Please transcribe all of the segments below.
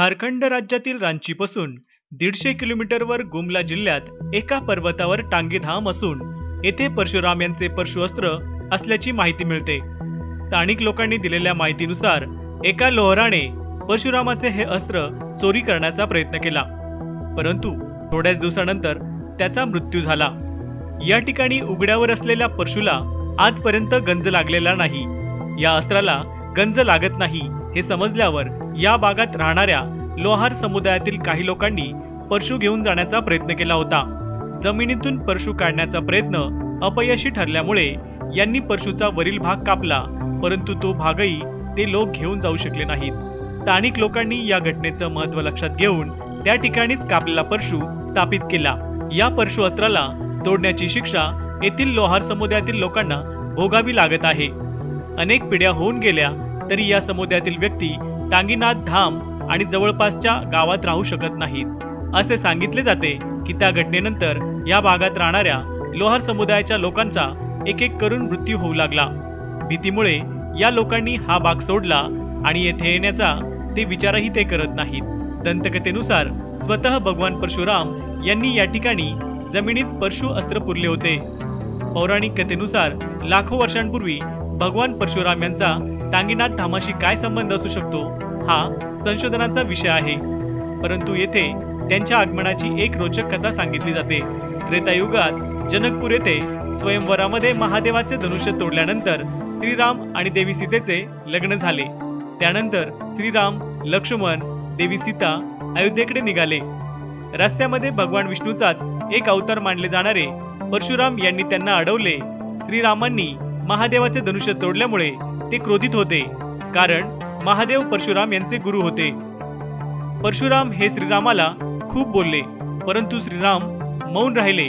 झारखंड राज्यातील रांचीपासून दीडशे किलोमीटरवर गुमला जिल्ह्यात एका पर्वतावर टांगेधाम असून येथे परशुराम यांचे परशुअस्त्र असल्याची माहिती मिळते. स्थानिक लोकांनी दिलेल्या माहितीनुसार एका लोहराने परशुरामाचे हे अस्त्र चोरी करण्याचा प्रयत्न केला. परंतु थोड्याच दिवसानंतर त्याचा मृत्यू झाला. या ठिकाणी उघड्यावर असलेल्या परशुला आजपर्यंत गंज लागलेला नाही. या अस्त्राला गंज लागत नाही हे समजल्यावर या भागात राहणाऱ्या लोहार समुदायातील काही लोकांनी परशु घेऊन जाण्याचा प्रयत्न केला होता. जमिनीतून परशु काढण्याचा प्रयत्न अपयशी ठरल्यामुळे यांनी परशुचा वरील भाग कापला परंतु तो भागही ते लोक घेऊन जाऊ शकले नाहीत. स्थानिक लोकांनी या घटनेचं महत्त्व लक्षात घेऊन त्या ठिकाणीच कापलेला परशु स्थापित केला. या परशु अस्त्राला तोडण्याची शिक्षा येथील लोहार समुदायातील लोकांना भोगावी लागत आहे. अनेक पिढ्या होऊन गेल्या तरी या समुदायातील व्यक्ती टांगीनाथ धाम आणि जवळपासच्या गावात राहू शकत नाहीत. असे सांगितले जाते की त्या घटनेनंतर या भागात राहणाऱ्या लोहार समुदायाच्या लोकांचा एक एक करून मृत्यू होऊ लागला. भीतीमुळे या लोकांनी हा भाग सोडला आणि येथे येण्याचा ते विचारही ते करत नाहीत. दंतकथेनुसार स्वतः भगवान परशुराम यांनी या ठिकाणी जमिनीत परशु अस्त्र पुरले होते. पौराणिक कथेनुसार लाखो वर्षांपूर्वी भगवान परशुराम यांचा टांगीनाथ धामाशी काय संबंध असू शकतो? हा संशोधनाचा विषय आहे. परंतु येथे त्यांच्या आगमनाची एक रोचक कथा सांगितली जाते. त्रेतायुगात जनकपूर येथे स्वयंवरामध्ये महादेवाचे धनुष्य तोडल्यानंतर श्रीराम आणि देवी सीतेचे लग्न झाले. त्यानंतर श्रीराम लक्ष्मण देवी सीता अयोध्येकडे निघाले. रस्त्यामध्ये भगवान विष्णूचाच एक अवतार मानले जाणारे परशुराम यांनी त्यांना अडवले. श्रीरामांनी महादेवाचे धनुष्य तोडल्यामुळे ते क्रोधित होते. कारण महादेव परशुराम यांचे गुरु होते. परशुराम हे श्रीरामाला खूप बोलले परंतु श्रीराम मौन राहिले.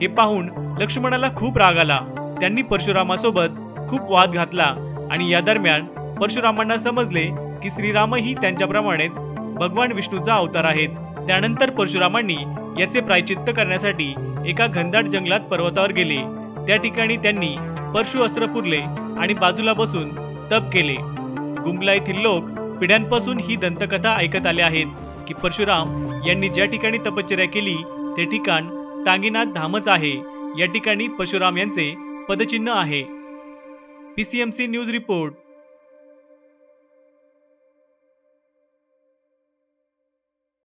हे पाहून लक्ष्मणाला खूप राग आला. त्यांनी परशुरामासोबत खूप वाद घातला आणि या दरम्यान परशुरामांना समजले की श्रीरामही त्यांच्याप्रमाणेच भगवान विष्णूचा अवतार आहेत. त्यानंतर परशुरामांनी याचे प्रायचित्त करण्यासाठी एका घनदाट जंगलात पर्वतावर गेले. त्या ठिकाणी त्यांनी परशु अस्त्र पुरले आणि बाजूला बसून तप केले. गुंगला येथील लोक पिढ्यांपासून ही दंतकथा ऐकत आले आहेत की परशुराम यांनी ज्या ठिकाणी तपश्चर्या केली ते ठिकाण टांगीनाथ धामच आहे. या ठिकाणी परशुराम यांचे पदचिन्ह आहे. PCMC news report.